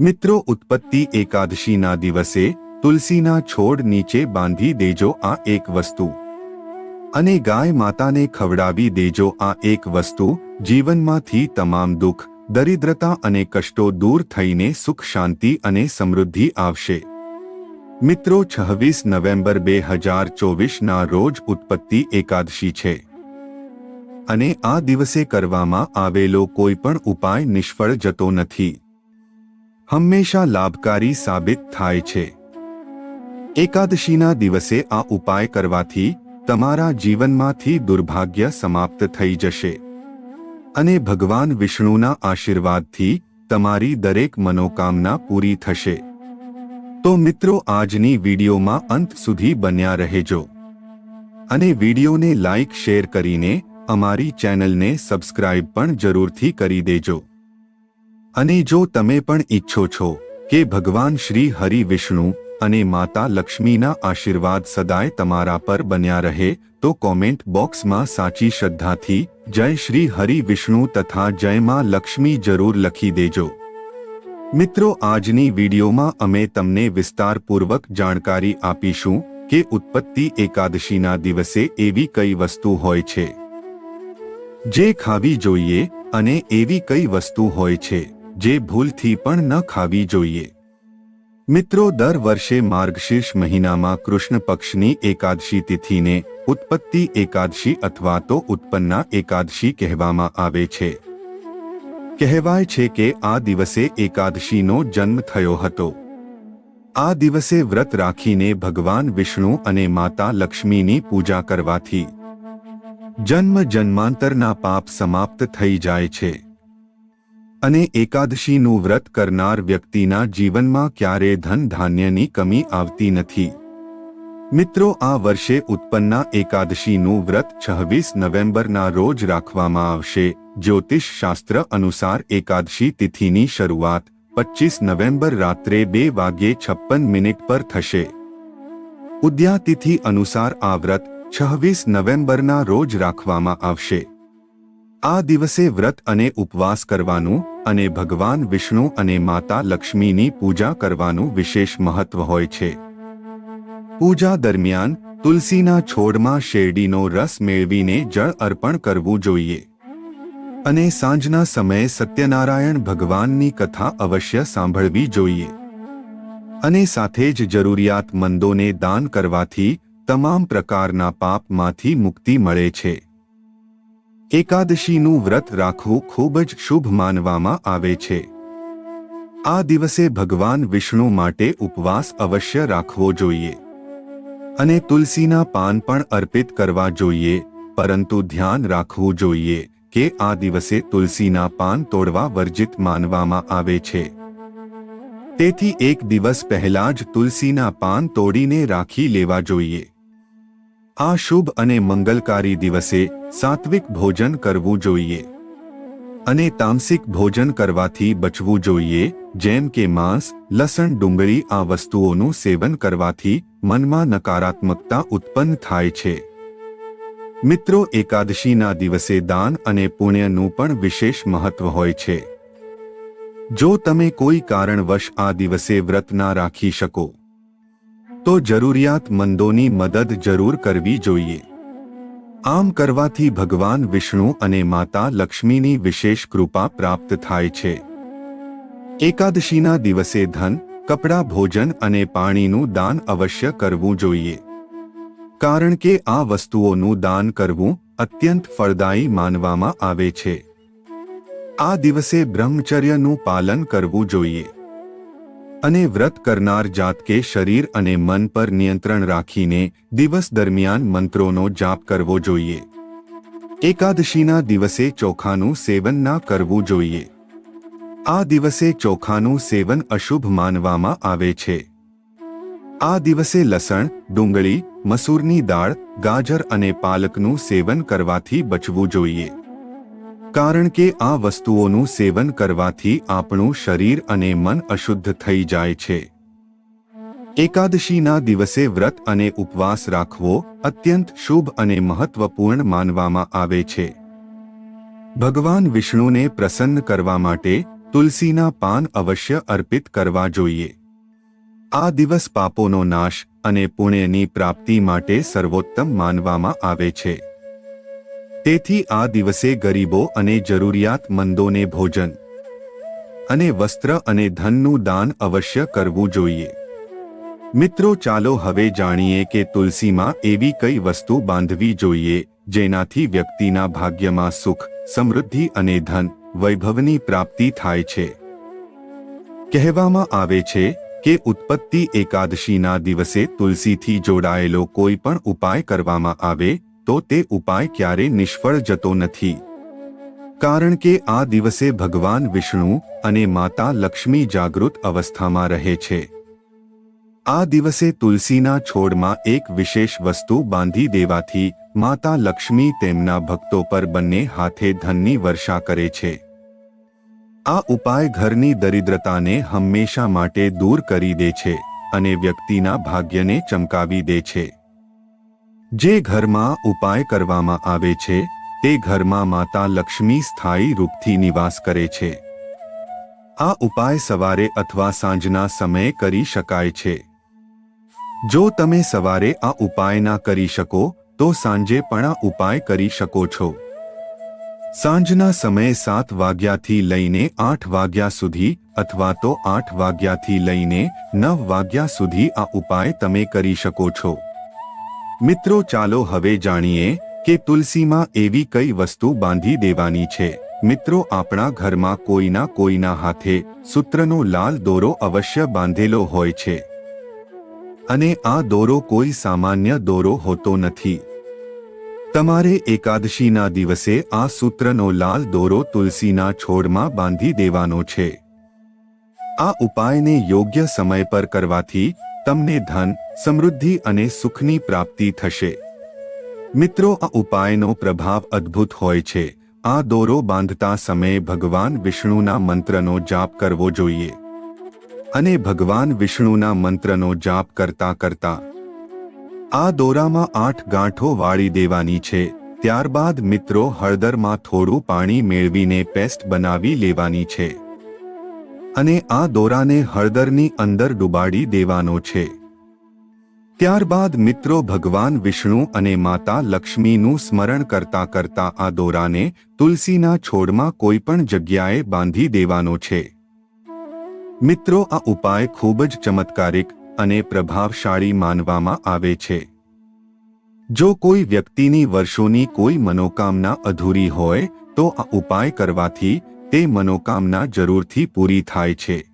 મિત્રો, ઉત્પત્તિ એકાદશીના દિવસે તુલસીના છોડ નીચે બાંધી દેજો આ એક વસ્તુ. અને ગાય માતાને ખવડાવી દેજો આ એક વસ્તુ, જીવનમાંથી તમામ દુઃખ, દરિદ્રતા અને કષ્ટો દૂર થઈને સુખ, શાંતિ અને સમૃદ્ધિ આવશે. મિત્રો, છવ્વીસ નવેમ્બર બે હજાર ચોવીસના રોજ ઉત્પત્તિ એકાદશી છે. અને આ દિવસે કરવામાં આવેલો કોઈ પણ ઉપાય નિષ્ફળ જતો નથી. હંમેશા લાભકારી સાબિત થાય છે. એકાદશીના દિવસે આ ઉપાય કરવાથી તમારા જીવનમાંથી દુર્ભાગ્ય સમાપ્ત થઈ જશે. અને ભગવાન વિષ્ણુના આશીર્વાદથી તમારી દરેક મનોકામના પૂરી થશે. તો મિત્રો, આજની વિડીયોમાં અંત સુધી બન્યા રહેજો. અને વિડીયોને લાઇક, શેર કરીને અમારી ચેનલને સબસ્ક્રાઇબ પણ જરૂરથી કરી દેજો. અને જો તમે પણ ઈચ્છો છો કે ભગવાન શ્રી હરિ વિષ્ણુ અને માતા લક્ષ્મીના આશીર્વાદ સદાય તમારા પર બન્યા રહે, તો કોમેન્ટ બોક્સમાં સાચી શ્રદ્ધાથી જય શ્રી હરિ વિષ્ણુ તથા જય માં લક્ષ્મી જરૂર લખી દેજો. મિત્રો, આજની વિડીયોમાં અમે તમને વિસ્તારપૂર્વક જાણકારી આપીશું કે ઉત્પત્તિ એકાદશીના દિવસે એવી કઈ વસ્તુ હોય છે. જે ખાવી જોઈએ અને એવી કઈ વસ્તુ હોય છે. જે ભૂલથી પણ ન ખાવી જોઈએ. મિત્રો, દર વર્ષે માર્ગશીર્ષ મહિનામાં કૃષ્ણ પક્ષની એકાદશી તિથિને ઉત્પત્તિ એકાદશી અથવા તો ઉત્પન્ના એકાદશી કહેવામાં આવે છે. કહેવાય છે કે આ દિવસે એકાદશીનો જન્મ થયો હતો. આ દિવસે વ્રત રાખીને ભગવાન વિષ્ણુ અને માતા લક્ષ્મીની પૂજા કરવાથી જન્મ જન્માંતરના પાપ સમાપ્ત થઈ જાય છે. અને એકાદશીનું વ્રત કરનાર વ્યક્તિના જીવનમાં ક્યારે ધન ધાન્યની કમી આવતી નથી. મિત્રો, આ વર્ષે ઉત્પન્ના એકાદશીનું વ્રત છવ્વીસ નવેમ્બરના રોજ રાખવામાં આવશે. જ્યોતિષ શાસ્ત્ર અનુસાર એકાદશી તિથિની શરૂઆત પચીસ નવેમ્બર રાત્રે બે વાગ્યે છપ્પન મિનિટ પર થશે. ઉદ્યાતિથિ અનુસાર આ વ્રત છવ્વીસ નવેમ્બરના રોજ રાખવામાં આવશે. આ દિવસે વ્રત અને ઉપવાસ કરવાનું અને ભગવાન વિષ્ણુ અને માતા લક્ષ્મીની પૂજા કરવાનું વિશેષ મહત્વ હોય છે. પૂજા દરમિયાન તુલસીના છોડમાં શેરડીનો રસ મેળવીને જળ અર્પણ કરવું જોઈએ. અને સાંજના સમયે સત્યનારાયણ ભગવાનની કથા અવશ્ય સાંભળવી જોઈએ. અને સાથે જ જરૂરિયાતમંદોને દાન કરવાથી તમામ પ્રકારના પાપમાંથી મુક્તિ મળે છે. એકાદશીનું વ્રત રાખવું ખૂબ જ શુભ માનવામાં આવે છે. આ દિવસે ભગવાન વિષ્ણુ માટે ઉપવાસ અવશ્ય રાખવો જોઈએ. અને તુલસીના પાન પણ અર્પિત કરવા જોઈએ, પરંતુ ધ્યાન રાખવું જોઈએ કે આ દિવસે તુલસીના પાન તોડવા વર્જિત માનવામાં આવે છે. તેથી એક દિવસ પહેલા જ તુલસીના પાન તોડીને રાખી લેવા જોઈએ. આ શુભ અને મંગલકારી દિવસે સાત્વિક ભોજન કરવું જોઈએ. અને તામસિક ભોજન કરવાથી બચવું જોઈએ, જેમ કે માંસ, લસણ, ડુંગળી આ વસ્તુઓનું સેવન કરવાથી મનમાં નકારાત્મકતા ઉત્પન્ન થાય છે. મિત્રો, એકાદશીના દિવસે દાન અને પુણ્યનું પણ વિશેષ મહત્વ હોય છે. જો તમે કોઈ કારણવશ આ દિવસે વ્રત ના રાખી શકો તો જરૂરિયાતમંદોની મદદ જરૂર કરવી જોઈએ. આમ કરવાથી ભગવાન વિષ્ણુ અને માતા લક્ષ્મીની વિશેષ કૃપા પ્રાપ્ત થાય છે. એકાદશીના દિવસે ધન, કપડાં, ભોજન અને પાણીનું દાન અવશ્ય કરવું જોઈએ. કારણ કે આ વસ્તુઓનું દાન કરવું અત્યંત ફળદાયી માનવામાં આવે છે. આ દિવસે બ્રહ્મચર્યનું પાલન કરવું જોઈએ. અને વ્રત કરનાર જાતકે શરીર અને મન પર નિયંત્રણ રાખીને દિવસ દરમિયાન મંત્રોનો જાપ કરવો જોઈએ. એકાદશીના દિવસે ચોખાનું સેવન ના કરવું જોઈએ. આ દિવસે ચોખાનું સેવન અશુભ માનવામાં આવે છે. આ દિવસે લસણ, ડુંગળી, મસૂરની દાળ, ગાજર અને પાલકનું સેવન કરવાથી બચવું જોઈએ. કારણ કે આ વસ્તુઓનું સેવન કરવાથી આપણું શરીર અને મન અશુદ્ધ થઈ જાય છે. એકાદશીના દિવસે વ્રત અને ઉપવાસ રાખવો અત્યંત શુભ અને મહત્વપૂર્ણ માનવામાં આવે છે. ભગવાન વિષ્ણુને પ્રસન્ન કરવા માટે તુલસીના પાન અવશ્ય અર્પિત કરવા જોઈએ. આ દિવસ પાપોનો નાશ અને પુણ્યની પ્રાપ્તિ માટે સર્વોત્તમ માનવામાં આવે છે. તેથી આ દિવસે ગરીબો અને જરૂરિયાતમંદોને ભોજન અને વસ્ત્ર અને ધનનું દાન અવશ્ય કરવું જોઈએ. મિત્રો, ચાલો હવે જાણીએ કે તુલસીમાં એવી કઈ વસ્તુ બાંધવી જોઈએ જેનાથી વ્યક્તિના ભાગ્યમાં સુખ, સમૃદ્ધિ અને ધન વૈભવની પ્રાપ્તિ થાય છે. કહેવામાં આવે છે કે ઉત્પત્તિ એકાદશીના દિવસે તુલસીથી જોડાયેલો કોઈ પણ ઉપાય કરવામાં આવે તો તે ઉપાય ક્યારે નિષ્ફળ જતો નથી. કારણ કે આ દિવસે ભગવાન વિષ્ણુ અને માતા લક્ષ્મી જાગૃત અવસ્થામાં રહે છે. આ દિવસે તુલસીના છોડમાં એક વિશેષ વસ્તુ બાંધી દેવાથી માતા લક્ષ્મી તેમના ભક્તો પર બંને હાથે ધનની વર્ષા કરે છે. આ ઉપાય ઘરની દરિદ્રતાને હંમેશા માટે દૂર કરી દે છે અને વ્યક્તિના ભાગ્યને ચમકાવી દે છે. જે ઘરમાં ઉપાય કરવામાં આવે છે, તે ઘરમાં માતા લક્ષ્મી સ્થાયી રૂપથી નિવાસ કરે છે. આ ઉપાય સવારે અથવા સાંજના સમયે કરી શકાય છે. જો તમે સવારે આ ઉપાય ના કરી શકો, તો સાંજે પણ આ ઉપાય કરી શકો છો. સાંજના સમયે સાત વાગ્યાથી લઈને આઠ વાગ્યા સુધી અથવા તો આઠ વાગ્યાથી લઈને નવ વાગ્યા સુધી આ ઉપાય તમે કરી શકો છો. મિત્રો ચાલો હવે જાણીએ કે તુલસીમાં એવી કઈ વસ્તુ બાંધી દેવાની છે. મિત્રો આપણા ઘરમાં કોઈના કોઈના હાથે સૂત્રનો લાલ દોરો અવશ્ય બાંધેલો હોય છે. અને આ દોરો કોઈ સામાન્ય દોરો હોતો નથી. તમારે એકાદશીના દિવસે આ સૂત્રનો લાલ દોરો તુલસીના છોડમાં બાંધી દેવાનો છે. આ ઉપાયને યોગ્ય સમય પર કરવાથી તમને ધન, સમૃદ્ધિ અને સુખની પ્રાપ્તિ થશે. મિત્રો, આ ઉપાયનો પ્રભાવ અદ્ભુત હોય છે. આ દોરો બાંધતા સમયે ભગવાન વિષ્ણુના મંત્રનો જાપ કરવો જોઈએ. અને ભગવાન વિષ્ણુના મંત્રનો જાપ કરતા કરતા. આ દોરામાં આઠ ગાંઠો વાળી દેવાની છે. ત્યારબાદ મિત્રો હળદરમાં થોડું પાણી મેળવીને પેસ્ટ બનાવી લેવાની છે. અને આ દોરાને હળદરની અંદર ડુબાડી દેવાનો છે. ત્યારબાદ મિત્રો ભગવાન વિષ્ણુ અને માતા લક્ષ્મીનું સ્મરણ કરતા કરતા આ દોરાને તુલસીના છોડમાં કોઈ પણ જગ્યાએ બાંધી દેવાનો છે. મિત્રો, આ ઉપાય ખૂબ જ ચમત્કારિક અને પ્રભાવશાળી માનવામાં આવે છે. જો કોઈ વ્યક્તિની વર્ષોની કોઈ મનોકામના અધૂરી હોય, તો આ ઉપાય કરવાથી તે મનોકામના જરૂરથી પૂરી થાય છે.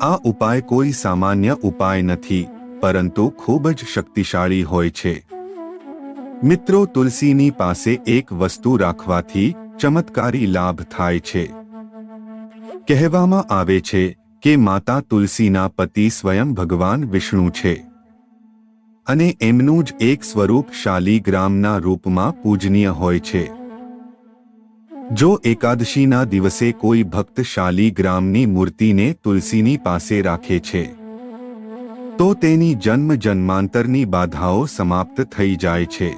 આ ઉપાય કોઈ સામાન્ય ઉપાય નથી, પરંતુ ખૂબ જ શક્તિશાળી હોય છે. મિત્રો, તુલસીની પાસે એક વસ્તુ રાખવાથી ચમત્કારી લાભ થાય છે. કહેવામાં આવે છે કે માતા તુલસીના પતિ સ્વયં ભગવાન વિષ્ણુ છે. અને એમનું જ એક સ્વરૂપ શાલીગ્રામના રૂપમાં પૂજનીય હોય છે. જો એકાદશીના દિવસે કોઈ ભક્ત શાલીગ્રામની મૂર્તિને તુલસીની પાસે રાખે છે, તો તેની જન્મ જન્માંતરની બાધાઓ સમાપ્ત થઈ જાય છે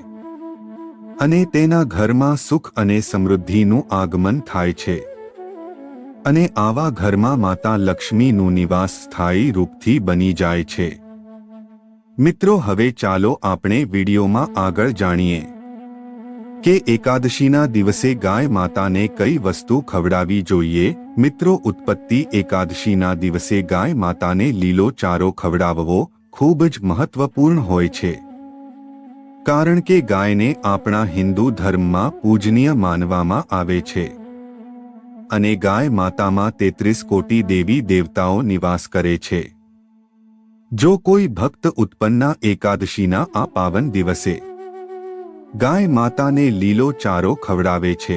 અને તેના ઘરમાં સુખ અને સમૃદ્ધિનું આગમન થાય છે. અને આવા ઘરમાં માતા લક્ષ્મીનું નિવાસ સ્થાયી રૂપથી બની જાય છે. મિત્રો, હવે ચાલો આપણે વિડીયોમાં આગળ જાણીએ. કે એકાદશીના દિવસે ગાય માતાને કઈ વસ્તુ ખવડાવી જોઈએ? મિત્રો, ઉત્પત્તિ એકાદશીના દિવસે ગાય માતાને લીલો ચારો ખવડાવવો ખૂબ જ મહત્વપૂર્ણ હોય છે. કારણ કે ગાયને આપણા હિન્દુ ધર્મમાં પૂજનીય માનવામાં આવે છે. અને ગાય માતામાં તેત્રીસ કોટી દેવી દેવતાઓ નિવાસ કરે છે. જો કોઈ ભક્ત ઉત્પન્ના એકાદશીના આ પાવન દિવસે ગાય માતાને લીલો ચારો ખવડાવે છે.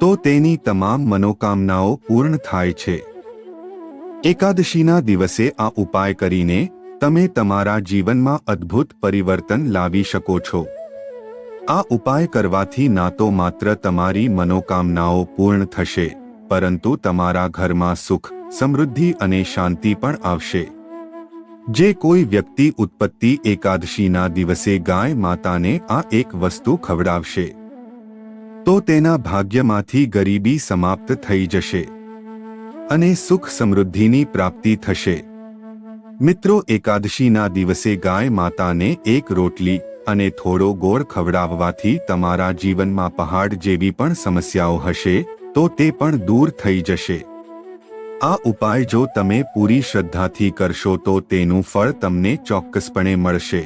તો તેની તમામ મનોકામનાઓ પૂર્ણ થાય છે. એકાદશીના દિવસે આ ઉપાય કરીને તમે તમારા જીવનમાં અદ્ભુત પરિવર્તન લાવી શકો છો. આ ઉપાય કરવાથી ના તો માત્ર તમારી મનોકામનાઓ પૂર્ણ થશે, પરંતુ તમારા ઘરમાં સુખ, સમૃદ્ધિ અને શાંતિ પણ આવશે. જે કોઈ વ્યક્તિ ઉત્પત્તિ એકાદશીના દિવસે ગાય માતાને આ એક વસ્તુ ખવડાવશે, તો તેના ભાગ્યમાંથી ગરીબી સમાપ્ત થઈ જશે અને સુખ સમૃદ્ધિની પ્રાપ્તિ થશે. મિત્રો, એકાદશીના દિવસે ગાય માતાને એક રોટલી અને થોડો ગોળ ખવડાવવાથી તમારા જીવનમાં પહાડ જેવી પણ સમસ્યાઓ હશે, તો તે પણ દૂર થઈ જશે. આ ઉપાય જો તમે પૂરી શ્રદ્ધાથી કરશો તો તેનું ફળ તમને ચોક્કસપણે મળશે.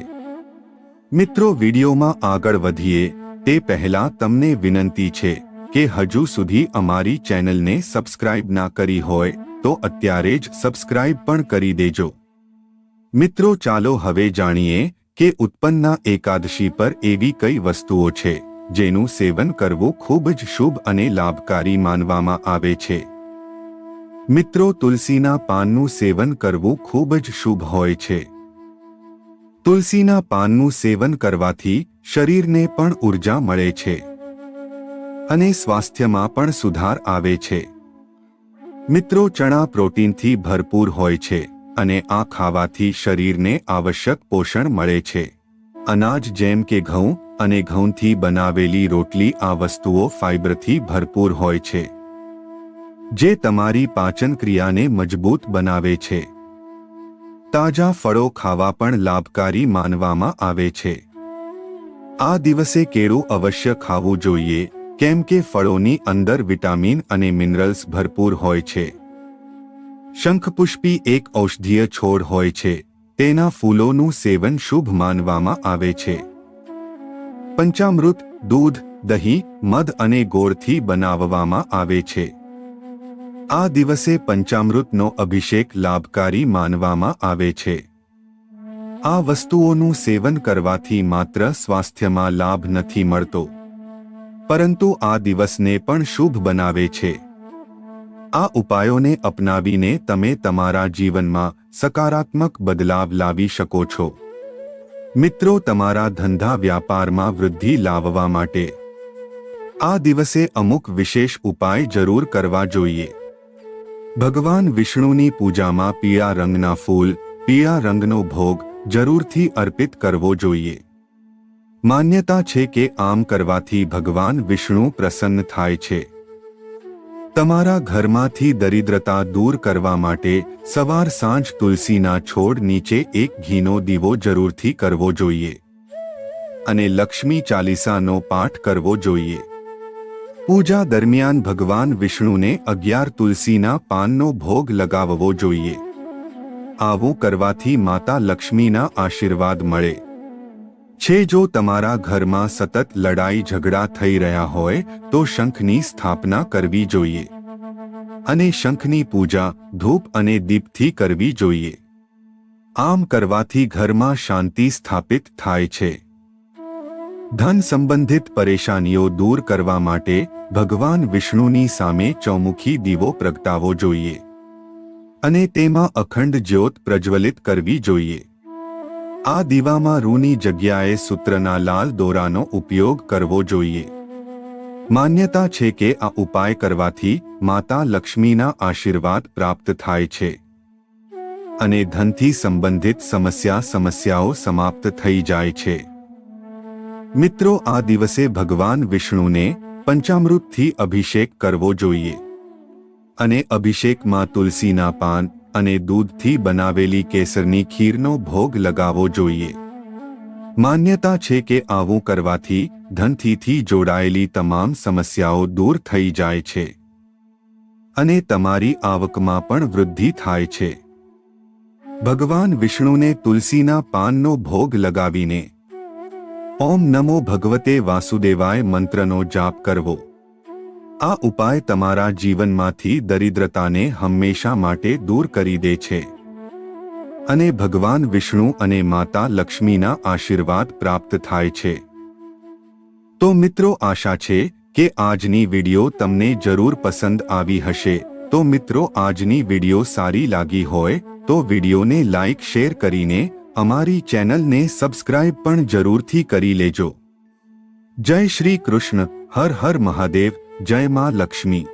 મિત્રો વિડીયોમાં આગળ વધીએ, તે પહેલાં તમને વિનંતી છે કે હજુ સુધી અમારી ચેનલને સબસ્ક્રાઇબ ના કરી હોય, તો અત્યારે જ સબસ્ક્રાઇબ પણ કરી દેજો. મિત્રો ચાલો હવે જાણીએ કે ઉત્પન્ના એકાદશી પર એવી કઈ વસ્તુઓ છે, જેનું સેવન કરવું ખૂબ જ શુભ અને લાભકારી માનવામાં આવે છે. મિત્રો, તુલસીના પાનનું સેવન કરવું ખૂબ જ શુભ હોય છે. તુલસીના પાનનું સેવન કરવાથી શરીરને પણ ઊર્જા મળે છે. અને સ્વાસ્થ્યમાં પણ સુધાર આવે છે. મિત્રો, ચણા પ્રોટીનથી ભરપૂર હોય છે અને આ ખાવાથી શરીરને આવશ્યક પોષણ મળે છે. અનાજ જેમ કે ઘઉં અને ઘઉંથી બનાવેલી રોટલી આ વસ્તુઓ ફાઇબરથી ભરપૂર હોય છે. જે તમારી પાચન ક્રિયાને મજબૂત બનાવે છે. તાજા ફળો ખાવા પણ લાભકારી માનવામાં આવે છે. આ દિવસે કેળું અવશ્ય ખાવું જોઈએ, કેમ કે ફળોની અંદર વિટામિન અને મિનરલ્સ ભરપૂર હોય છે. શંખપુષ્પી એક ઔષધીય છોડ હોય છે, તેના ફૂલોનું સેવન શુભ માનવામાં આવે છે. પંચામૃત, દૂધ, દહીં, મધ અને ગોળથી બનાવવામાં આવે છે. આ દિવસે પંચામૃતનો અભિષેક લાભકારી માનવામાં આવે છે. આ વસ્તુઓનું સેવન કરવાથી માત્ર સ્વાસ્થ્યમાં લાભ નથી મળતો. પરંતુ આ દિવસને પણ શુભ બનાવે છે. આ ઉપાયોને અપનાવીને તમે તમારા જીવનમાં સકારાત્મક બદલાવ લાવી શકો છો. મિત્રો, તમારા ધંધા વ્યાપારમાં વૃદ્ધિ લાવવા માટે આ દિવસે અમુક વિશેષ ઉપાય જરૂર કરવા જોઈએ. ભગવાન વિષ્ણુની પૂજામાં પીળા રંગના ફૂલ, પીળા રંગનો ભોગ જરૂરથી અર્પિત કરવો જોઈએ. માન્યતા છે કે આમ કરવાથી ભગવાન વિષ્ણુ પ્રસન્ન થાય છે. તમારા ઘરમાંથી દરિદ્રતા દૂર કરવા માટે સવાર સાંજ તુલસીના છોડ નીચે એક ઘીનો દીવો જરૂરથી કરવો જોઈએ. અને લક્ષ્મી ચાલીસાનો પાઠ કરવો જોઈએ. પૂજા દરમિયાન ભગવાન વિષ્ણુને અગિયાર તુલસીના પાનનો ભોગ લગાવવો જોઈએ. આવું કરવાથી માતા લક્ષ્મીના આશીર્વાદ મળે. છે જો તમારા ઘરમાં સતત લડાઈ ઝઘડા થઈ રહ્યા હોય, તો શંખની સ્થાપના કરવી જોઈએ. અને શંખની પૂજા ધૂપ અને દીપથી કરવી જોઈએ. આમ કરવાથી ઘરમાં શાંતિ સ્થાપિત થાય છે. ધન સંબંધિત પરેશાનીઓ દૂર કરવા માટે ભગવાન વિષ્ણુની સામે ચૌમુખી દીવો પ્રગટાવવો જોઈએ. અને તેમાં અખંડ જ્યોત પ્રજ્વલિત કરવી જોઈએ. આ દીવામાં રૂની જગ્યાએ સૂત્રના લાલ દોરાનો ઉપયોગ કરવો જોઈએ. માન્યતા છે કે આ ઉપાય કરવાથી માતા લક્ષ્મીના આશીર્વાદ પ્રાપ્ત થાય છે. અને ધનથી સંબંધિત સમસ્યા સમસ્યાઓ સમાપ્ત થઈ જાય છે. મિત્રો, આ દિવસે ભગવાન વિષ્ણુને પંચામૃતથી અભિષેક કરવો જોઈએ. અને અભિષેકમાં તુલસીના પાન અને દૂધથી બનાવેલી કેસરની ખીરનો ભોગ લગાવવો જોઈએ. માન્યતા છે કે આવું કરવાથી ધનથીથી જોડાયેલી તમામ સમસ્યાઓ દૂર થઈ જાય છે. અને તમારી આવકમાં પણ વૃદ્ધિ થાય છે. ભગવાન વિષ્ણુને તુલસીના પાનનો ભોગ લગાવીને ઓમ નમો ભગવતે વાસુદેવાય મંત્રનો જાપ કરવો. આ ઉપાય તમારા જીવનમાંથી દરિદ્રતાને હંમેશા માટે દૂર કરી દે છે. અને ભગવાન વિષ્ણુ અને માતા લક્ષ્મીના આશીર્વાદ પ્રાપ્ત થાય છે. તો મિત્રો આશા છે કે આજની વીડિયો તમને જરૂર પસંદ આવી હશે. તો મિત્રો આજની વિડિયો સારી લાગી હોય તો વિડીયોને લાઇક શેર કરીને અમારી ચેનલને સબસ્ક્રાઇબ પણ જરૂરથી કરી લેજો. જય શ્રી કૃષ્ણ, હર હર મહાદેવ, જય માં લક્ષ્મી.